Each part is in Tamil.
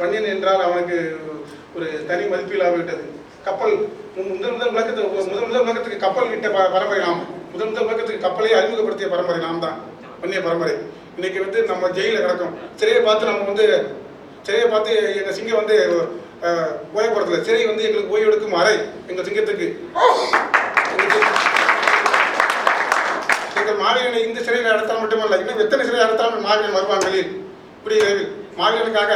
வன்னியன் என்றால் அவனுக்கு ஒரு தனி மதிப்பீலாகிவிட்டது கப்பல் முதல் முதல் உலகத்துக்கு முதல் முதல் உலகத்துக்கு கப்பல் விட்ட பரம்பரை நாம். முதல் முதல் உலகத்துக்கு கப்பலை அறிமுகப்படுத்திய பரம்பரை நாம் தான். வன்னிய பரம்பரை. இன்னைக்கு வந்து நம்ம ஜெயிலில் கிடக்கும். சிறையை பார்த்து நம்ம வந்து சிறையை பார்த்து எங்கள் சிங்கம் வந்து அஹ், சிறை வந்து எங்களுக்கு ஓய்வு எடுக்கும் அறை எங்கள் சிங்கத்துக்கு. எங்கள் எங்கள் மாவீரனை இந்த சிறையில் அடைத்தால் மட்டுமல்ல இன்னும் எத்தனை சிறை அடைத்தாலும் மாவீரன் வருவான் வெளியில். இப்படி மாவீரனுக்காக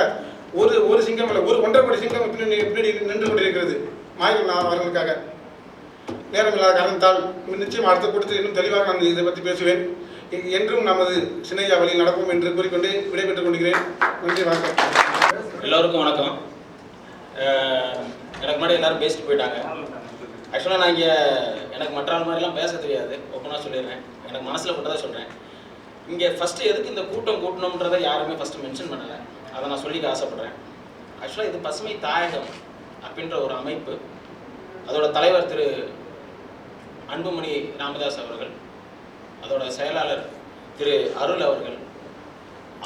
ஒரு ஒரு சிங்கம் இல்லை ஒரு ஒன்றரை கோடி சிங்கம் பின்னாடி பின்னாடி நின்று கொண்டிருக்கிறது. மாயங்கள் அவர்களுக்காக. நேரம் இல்லாத காரணத்தால் நிச்சயம் அடுத்த கூட்டத்தில் இன்னும் தெளிவாக நான் இதை பற்றி பேசுவேன். என்றும் நமது சின்னையா வழியில் நடக்கும் என்று கூறிக்கொண்டு விடைபெற்றுக் கொள்கிறேன். நன்றி வணக்கம். எல்லோருக்கும் வணக்கம். எனக்கு முன்னாடி எல்லாரும் பேசிட்டு போயிட்டாங்க. ஆக்சுவலாக நான் இங்கே எனக்கு மற்ற ஆள் மாதிரிலாம் பேச தெரியாது. ஓப்பனாக சொல்லிடுறேன். எனக்கு மனசில் பட்டதை சொல்கிறேன் இங்கே ஃபஸ்ட்டு எதுக்கு இந்த கூட்டம் கூட்டணுன்றதை யாருமே ஃபஸ்ட்டு மென்ஷன் பண்ணலை. அதை நான் சொல்லிக்க ஆசைப்பட்றேன். ஆக்சுவலாக இது பசுமை தாயகம் அப்படின்ற ஒரு அமைப்பு. அதோட தலைவர் திரு அன்புமணி ராமதாஸ் அவர்கள் அதோட செயலாளர் திரு அருள் அவர்கள்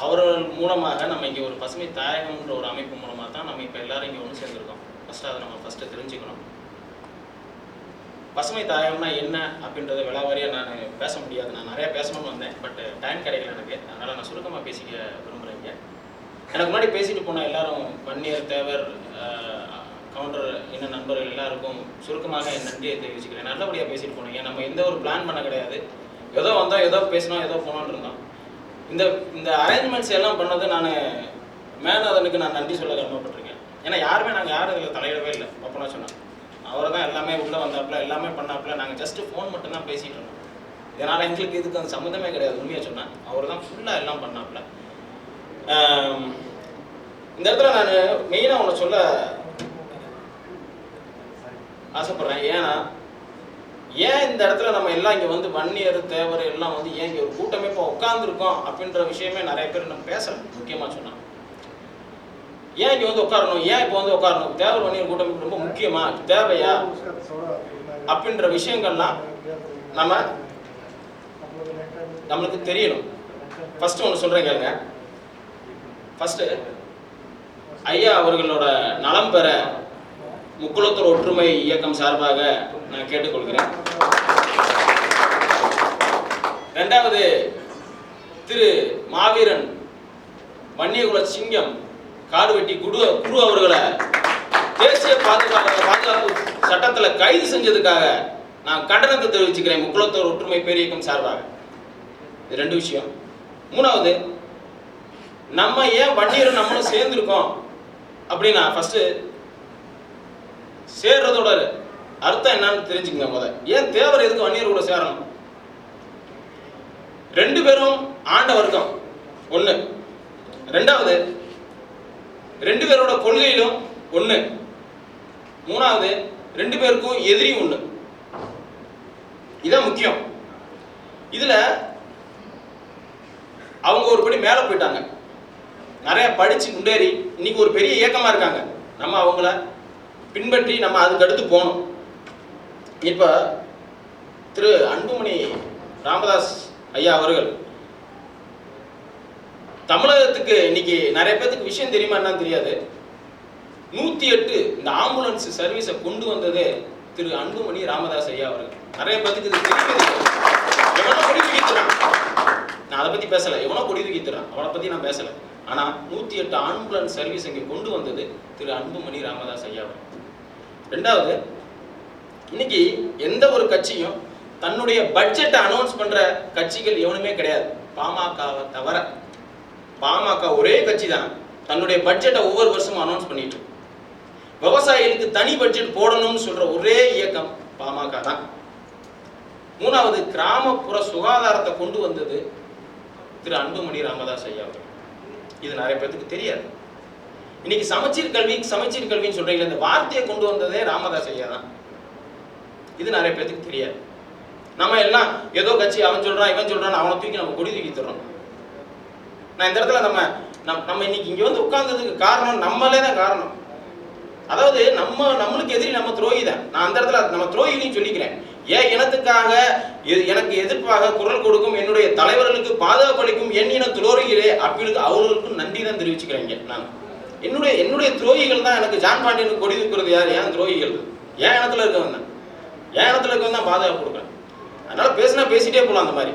அவர்கள் மூலமாக நம்ம இங்கே ஒரு பசுமை தாயகம்ன்ற ஒரு அமைப்பு மூலமாக தான் நம்ம இப்போ எல்லாரும் இங்கே ஒன்று சேர்ந்துருக்கோம். ஃபஸ்ட்டு அதை நம்ம ஃபஸ்ட்டு தெரிஞ்சுக்கணும். பசுமை தாயகம்னா என்ன அப்படின்றத விளாவாரியாக நான் பேச முடியாது. நான் நிறையா பேசணும்னு வந்தேன் பட் டைம் கிடைக்கல எனக்கு. அதனால் நான் சுருக்கமாக பேசிக்க விரும்புகிறேன் எனக்கு முன்னாடி பேசிட்டு போன எல்லாரும் பன்னீர் தேவர் கவுண்டர் என்ன நண்பர்கள் எல்லாருக்கும் சுருக்கமாக என் நன்றியை தெரிவிச்சுக்கிறேன். நல்லபடியாக பேசிட்டு போனீங்க நம்ம எந்த ஒரு பிளான் பண்ண கிடையாது. ஏதோ வந்தோம் ஏதோ பேசினோம் ஏதோ போனோன்னு இருந்தோம். இந்த இந்த அரேஞ்ச்மெண்ட்ஸ் எல்லாம் பண்ணது நான் மேலாதனுக்கு நான் நன்றி சொல்ல கடமைப்பட்டிருக்கேன். ஏன்னா யாருமே நாங்கள் யாரும் இதில் தலையிடவே இல்லை. அப்பனா சொன்னேன் அவரை தான் எல்லாமே உள்ளே வந்தாப்புல எல்லாமே பண்ணாப்புல நாங்கள் ஜஸ்ட்டு ஃபோன் மட்டும்தான் பேசிகிட்டு இருந்தோம். இதனால் எங்களுக்கு இதுக்கு அந்த சம்மந்தமே கிடையாது. உண்மையாக சொன்னேன் அவர் தான் ஃபுல்லாக எல்லாம் பண்ணாப்புல. இந்த இடத்துல நான் மெயினாக ஒன்று சொல்ல ஆசைப்படுறேன். ஏன்னா ஏன் இந்த இடத்துல நம்ம எல்லாம் இங்கே வந்து வன்னியர் தேவர் எல்லாம் வந்து ஏன் இங்கே ஒரு கூட்டமே இப்போ உட்காந்துருக்கோம் அப்படின்ற விஷயமே நிறைய பேர் நம்ம பேசலாம் முக்கியமாக சொன்னாங்க ஏன் இங்கே வந்து உட்காரணும்? ஏன் இப்போ வந்து உட்காரணும்? தேவர் வன்னியர் கூட்டமைப்பு ரொம்ப முக்கியமா? தேவையா? அப்படின்ற விஷயங்கள்லாம் நம்ம நம்மளுக்கு தெரியணும். ஃபஸ்ட்டு ஒன்று சொல்கிறேன் கேளுங்க. ஃபஸ்ட்டு ஐயா அவர்களோட நலம் பெற முக்குளத்தூர் ஒற்றுமை இயக்கம் சார்பாக நான் கேட்டுக்கொள்கிறேன். ரெண்டாவது திரு மாவீரன் வன்னியகுல சிங்கம் காடுவெட்டி குடு குரு அவர்களை தேசிய பாதுகாப்பு பாதுகாப்பு சட்டத்தில் கைது செஞ்சதுக்காக நான் கண்டனத்தை தெரிவிச்சுக்கிறேன் முக்குளத்தூர் ஒற்றுமை பேரியக்கம் சார்பாக. இது ரெண்டு விஷயம். மூணாவது நம்ம ஏன் வன்னியரும் நம்மளும் சேர்ந்துருக்கோம்? அப்படின்னா ஃபர்ஸ்ட் சேர்றதோட அர்த்தம் என்னன்னு தெரிஞ்சுக்கங்க முத ஏன் தேவர் எதுக்கு வன்னியர் கூட சேரணும்? ரெண்டு பேரும் ஆண்ட வர்க்கம். ஒண்ணு. ரெண்டாவது ரெண்டு பேரோட கொள்கையிலும் ஒண்ணு. மூணாவது ரெண்டு பேருக்கும் எதிரி ஒண்ணு. இதான் முக்கியம். இதுல அவங்க ஒரு படி மேல போயிட்டாங்க. நிறைய படிச்சு முன்னேறி இன்னைக்கு ஒரு பெரிய இயக்கமா இருக்காங்க. நம்ம அவங்கள பின்பற்றி நம்ம அதுக்கு அடுத்து போகணும். இப்ப திரு அன்புமணி ராமதாஸ் ஐயா அவர்கள் தமிழகத்துக்கு இன்னைக்கு நிறைய பேத்துக்கு விஷயம் தெரியுமா என்னன்னு தெரியாது. நூத்தி எட்டு இந்த ஆம்புலன்ஸ் சர்வீஸை கொண்டு வந்ததே திரு அன்புமணி ராமதாஸ் ஐயா அவர்கள். நிறைய பேத்துக்கு இது தெரியுது. எவனோ கொடி தூக்கி நான் அதை பத்தி பேசல. எவனோ கொடி தூக்கி அவனை பத்தி நான் பேசல. ஆனால் நூற்றி எட்டு ஆம்புலன்ஸ் சர்வீஸ் இங்கே கொண்டு வந்தது திரு அன்புமணி ராமதாஸ் ஐயா ரெண்டாவது இன்னைக்கு எந்த ஒரு கட்சியும் தன்னுடைய பட்ஜெட்டை அனௌன்ஸ் பண்ணுற கட்சிகள் எவனுமே கிடையாது. பாமகவை தவிர பாமக ஒரே கட்சி தான் தன்னுடைய பட்ஜெட்டை ஒவ்வொரு வருஷமும் அனௌன்ஸ் பண்ணிட்டு விவசாயிகளுக்கு தனி பட்ஜெட் போடணும்னு சொல்ற ஒரே இயக்கம் பாமக தான். மூணாவது கிராமப்புற சுகாதாரத்தை கொண்டு வந்தது திரு அன்புமணி ராமதாஸ் ஐயா அவர்கள். இது நிறைய பேருக்கு தெரியாது. இன்னைக்கு சமச்சீர் கல்வி சமச்சீர் கல்வின்னு சொல்றீங்களே இந்த வார்த்தையை கொண்டு வந்ததே ராமதாஸ் ஐயா தான். இது நிறைய பேருக்கு தெரியாது. நம்ம எல்லாம் ஏதோ கட்சி அவன் சொல்றான் இவன் சொல்றான் அவனை தூக்கி நம்ம கொடி தூக்கி தர்றோம் நான் இந்த இடத்துல நம்ம நம் நம்ம இன்னைக்கு இங்க வந்து உட்கார்ந்ததுக்கு காரணம் நம்மளே தான் காரணம். அதாவது நம்ம நம்மளுக்கு எதிரி நம்ம துரோகி தான். நான் அந்த இடத்துல நம்ம துரோகினையும் சொல்லிக்கிறேன். ஏன் இனத்துக்காக எனக்கு எதிர்ப்பாக குரல் கொடுக்கும் என்னுடைய தலைவர்களுக்கு பாதுகாப்பு அளிக்கும் என் இன துரோகிகளே அப்படின்னு அவர்களுக்கும் நன்றி தான் தெரிவிச்சுக்கிறேங்க நான். என்னுடைய என்னுடைய துரோகிகள் தான் எனக்கு ஜான் பாண்டியனுக்கு கொடி தூக்குறது யார்? ஏன் துரோகிகள்? ஏன் இனத்துல இருக்கவன் தான்? ஏன் இனத்துல இருக்கவன் தான் பாதுகாப்பு கொடுக்குறேன் அதனால பேசினா பேசிட்டே போகலாம் அந்த மாதிரி.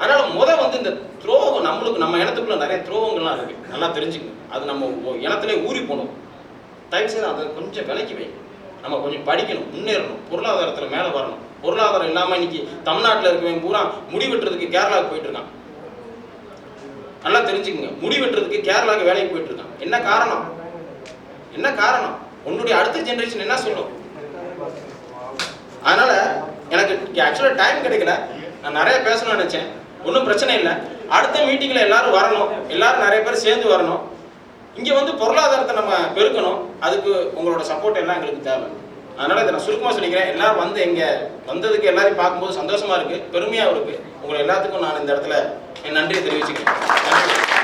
அதனால முத வந்து இந்த துரோகம் நம்மளுக்கு நம்ம இனத்துக்குள்ள நிறைய துரோகங்கள்லாம் இருக்கு. நல்லா தெரிஞ்சுக்கணும். அது நம்ம இனத்துல ஊறி போகணும் தயவு செய்து அதை கொஞ்சம் விலைக்கு வை. நம்ம கொஞ்சம் படிக்கணும் முன்னேறணும் பொருளாதாரத்தில் மேலே வரணும். பொருளாதாரம் இல்லாமல் இன்னைக்கு தமிழ்நாட்டில் இருக்கவன் பூரா முடி வெட்டுறதுக்கு கேரளாவுக்கு போயிட்டு இருக்கான். நல்லா தெரிஞ்சுக்கோங்க. முடி வெட்டுறதுக்கு கேரளாவுக்கு வேலைக்கு போயிட்டு இருக்கான். என்ன காரணம்? என்ன காரணம்? உன்னுடைய அடுத்த ஜென்ரேஷன் என்ன சொல்லும்? அதனால எனக்கு ஆக்சுவலாக டைம் கிடைக்கல. நான் நிறைய பேசணும்னு நினைச்சேன். ஒன்றும் பிரச்சனை இல்லை. அடுத்த மீட்டிங்கில் எல்லாரும் வரணும். எல்லாரும் நிறைய பேர் சேர்ந்து வரணும். இங்கே வந்து பொருளாதாரத்தை நம்ம பெருக்கணும். அதுக்கு உங்களோட சப்போர்ட் எல்லாம் எங்களுக்கு தேவை. அதனால இதை நான் சுருக்கமாக சொல்லிக்கிறேன். எல்லாரும் வந்து எங்கே வந்ததுக்கு எல்லாரையும் பார்க்கும்போது சந்தோஷமா இருக்கு. பெருமையாகவும் இருக்கு. உங்களை எல்லாத்துக்கும் நான் இந்த இடத்துல என் நன்றியை தெரிவிச்சுக்கிறேன். நன்றி.